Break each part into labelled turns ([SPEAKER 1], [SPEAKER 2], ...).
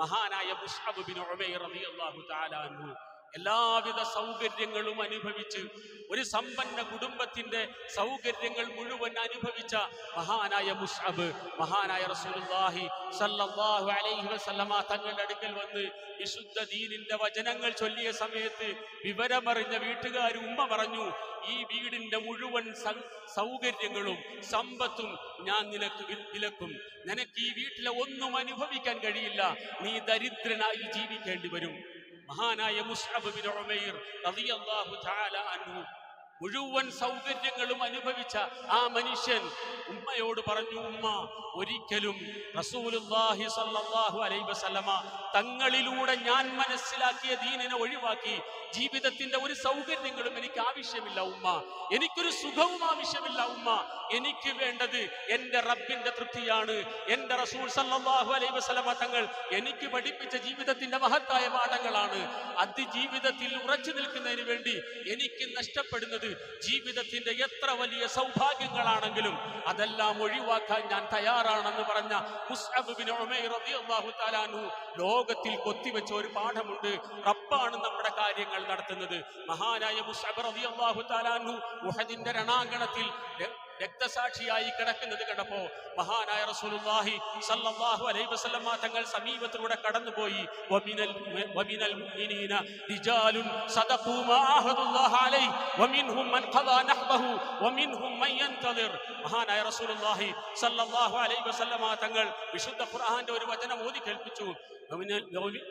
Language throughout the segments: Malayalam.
[SPEAKER 1] മഹാനായ ഉമൈർ റളിയല്ലാഹു തആല അൻഹു. എല്ലാവിധ സൗകര്യങ്ങളും അനുഭവിച്ച് ഒരു സമ്പന്ന കുടുംബത്തിന്റെ സൗകര്യങ്ങൾ മുഴുവൻ അനുഭവിച്ച മഹാനായ മുസ്അബ് മഹാനായ റസൂലുള്ളാഹി സല്ലല്ലാഹു അലൈഹി വസല്ലമ തങ്ങളുടെ അടുക്കൽ വന്ന് വിശുദ്ധ ദീനിന്റെ വചനങ്ങൾ ചൊല്ലിയ സമയത്ത് വിവരമറിഞ്ഞ വീട്ടുകാർ ഉമ്മ പറഞ്ഞു ഈ വീടിന്റെ മുഴുവൻ സൗകര്യങ്ങളും സമ്പത്തും ഞാൻ നിനക്ക് വിലക്കും. നിനക്ക് ഈ വീട്ടിലെ ഒന്നും അനുഭവിക്കാൻ കഴിയില്ല. നീ ദരിദ്രനായി ജീവിക്കേണ്ടി വരും. മഹാനായ മുസ്ഹബ് മുഴുവൻ സൗകര്യങ്ങളും അനുഭവിച്ച ആ മനുഷ്യൻ ഉമ്മയോട് പറഞ്ഞു ഉമ്മ ഒരിക്കലും റസൂലുള്ളാഹി സ്വല്ലല്ലാഹു അലൈഹി വസല്ലമ തങ്ങളിലൂടെ ഞാൻ മനസ്സിലാക്കിയ ദീനിനെ ഒഴിവാക്കി ജീവിതത്തിന്റെ ഒരു സൗകര്യങ്ങളും എനിക്ക് ആവശ്യമില്ല ഉമ്മ. എനിക്കൊരു സുഖവും ആവശ്യമില്ല ഉമ്മ. എനിക്ക് വേണ്ടത് എന്റെ റബ്ബിന്റെ തൃപ്തിയാണ്. എന്റെ റസൂൽ സല്ലല്ലാഹു അലൈഹി വസല്ലമ തങ്ങൾ എനിക്ക് പഠിപ്പിച്ച ജീവിതത്തിന്റെ മഹത്തായ പാഠങ്ങളാണ്. അത് ജീവിതത്തിൽ ഉറച്ചു നിൽക്കുന്നതിന് വേണ്ടി എനിക്ക് നഷ്ടപ്പെടുന്നത് ജീവിതത്തിന്റെ എത്ര വലിയ സൗഭാഗ്യങ്ങളാണെങ്കിലും അതെല്ലാം ഒഴിവാക്കാൻ ഞാൻ തയ്യാറാണെന്ന് പറഞ്ഞ ലോകത്തിൽ കൊത്തിവെച്ച ഒരു പാഠമുണ്ട്. റബ്ബാണ് നമ്മുടെ കാര്യങ്ങൾ നടത്തുന്നത്. മഹാനായ മുസ്അബ് റബി അള്ളാഹു അൻഹു ഉഹദിന്റെ രണാങ്കണത്തിൽ രക്തസാക്ഷിയായി കിടക്കുന്നത് കണ്ടപ്പോ മഹാനായ റസൂലുള്ളാഹി സല്ലല്ലാഹു അലൈഹി വസല്ലമ തങ്ങൾ സമീപത്തിലൂടെ കടന്നുപോയി. വമിനൽ വമിനൽ മുഅ്മിനീന റിജാലുൻ സദഖു മാ ആഹദുല്ലാഹ അലൈഹി വമിൻഹും മൻ ഖദാ നഹ്ബഹു വമിൻഹും മൻ യൻതദിർ. മഹാനായ റസൂലുള്ളാഹി സല്ലല്ലാഹു അലൈഹി വസല്ലമ തങ്ങൾ വിശുദ്ധ ഖുർആന്റെ ഒരു വചനം ഓതി കേൾപ്പിച്ചു.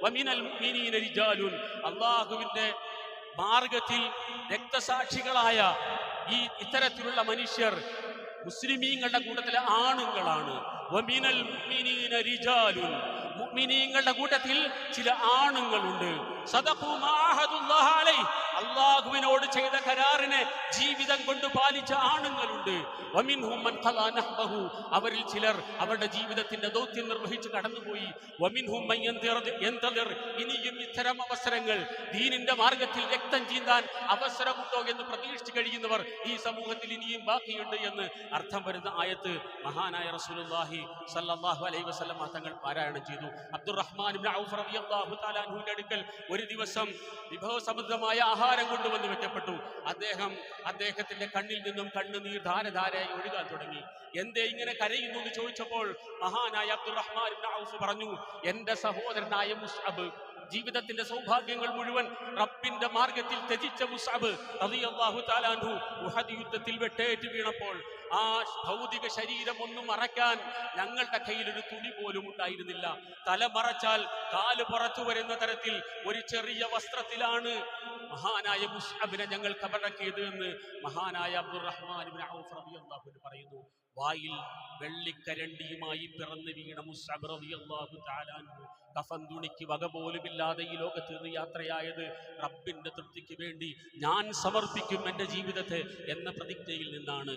[SPEAKER 1] വമിനൽ മുഅ്മിനീന റിജാലുൻ. അല്ലാഹുവിന്റെ മാർഗത്തിൽ രക്തസാക്ഷികളായ ഈ ഇത്തരത്തിലുള്ള മനുഷ്യർ മുസ്ലിമീങ്ങളുടെ കൂട്ടത്തിലെ ആണുങ്ങളാണ്. മുഅ്മിനീങ്ങളുടെ കൂട്ടത്തിൽ ചില ആണുങ്ങളുണ്ട്. അള്ളാഹുവിനോട് ചെയ്ത കരാറിനെ ജീവിതം കൊണ്ട് പാലിച്ച ആണുങ്ങളുണ്ട്. അവരിൽ ചിലർ അവരുടെ ജീവിതത്തിന്റെ ദൗത്യം നിർവഹിച്ച് കടന്നുപോയി. ഇനിയും ഇത്തരം അവസരങ്ങൾ ദീനിന്റെ മാർഗത്തിൽ രക്തം ചീന്താൻ അവസരമുണ്ടോ എന്ന് പ്രതീക്ഷിച്ചു കഴിയുന്നവർ ഈ സമൂഹത്തിൽ ഇനിയും ബാക്കിയുണ്ട് എന്ന് അർത്ഥം വരുന്ന ആയത്ത് മഹാനായ റസൂലുള്ളാഹി സല്ലല്ലാഹു അലൈഹി വസല്ലം തങ്ങൾ പാരായണം ചെയ്തു. അബ്ദുറഹ്മാൻ ഇബ്നു ഔഫ് റളിയല്ലാഹു തആല അൻഹുവിന്റെ അടുക്കൽ ഒരു ദിവസം വിഭവസമൃദ്ധമായ ആഹാരം കൊണ്ടുവന്ന് വെക്കപ്പെട്ടു. അദ്ദേഹം അദ്ദേഹത്തിന്റെ കണ്ണിൽ നിന്നും കണ്ണുനീർ ധാരധാരയായി ഒഴുകാൻ തുടങ്ങി. എന്തേ ഇങ്ങനെ കരയുന്നു എന്ന് ചോദിച്ചപ്പോൾ മഹാനായ അബ്ദുറഹ്മാൻ ഇബ്നു ഔഫ് പറഞ്ഞു എന്റെ സഹോദരനായ മുസ്അബ് ജീവിതത്തിന്റെ സൗഭാഗ്യങ്ങൾ മുഴുവൻ റബ്ബിന്റെ മാർഗത്തിൽ ത്യജിച്ച മുസാബ് റളിയല്ലാഹു തആല അൻഹു ഉഹദ് യുദ്ധത്തിൽ വെട്ടേറ്റ് വീണപ്പോൾ ആ ഭൗതിക ശരീരം ഒന്നും മറയ്ക്കാൻ ഞങ്ങളുടെ കയ്യിൽ ഒരു തുണി പോലും ഉണ്ടായിരുന്നില്ല. തല മറച്ചാൽ കാൽ പുറത്തു വരുന്ന തരത്തിൽ ഒരു ചെറിയ വസ്ത്രത്തിലാണ് മഹാനായ മുസ്അബിനെ ഞങ്ങൾ കബറക്കിയത് എന്ന് മഹാനായ അബ്ദുറഹ്മാൻ പറയുന്നു. വായിൽ വെള്ളിക്കരണ്ടിയുമായി പിറന്നു വീണ മുസ്അബ് റളിയല്ലാഹു തആല അൻഹു. കഫൻ തുണിക്ക് വക പോലുമില്ലാതെ ഈ ലോകത്ത് യാത്രയായത് റബ്ബിന്റെ തൃപ്തിക്ക് വേണ്ടി ഞാൻ സമർപ്പിക്കും എന്റെ ജീവിതത്തെ എന്ന പ്രതിജ്ഞയിൽ നിന്നാണ്.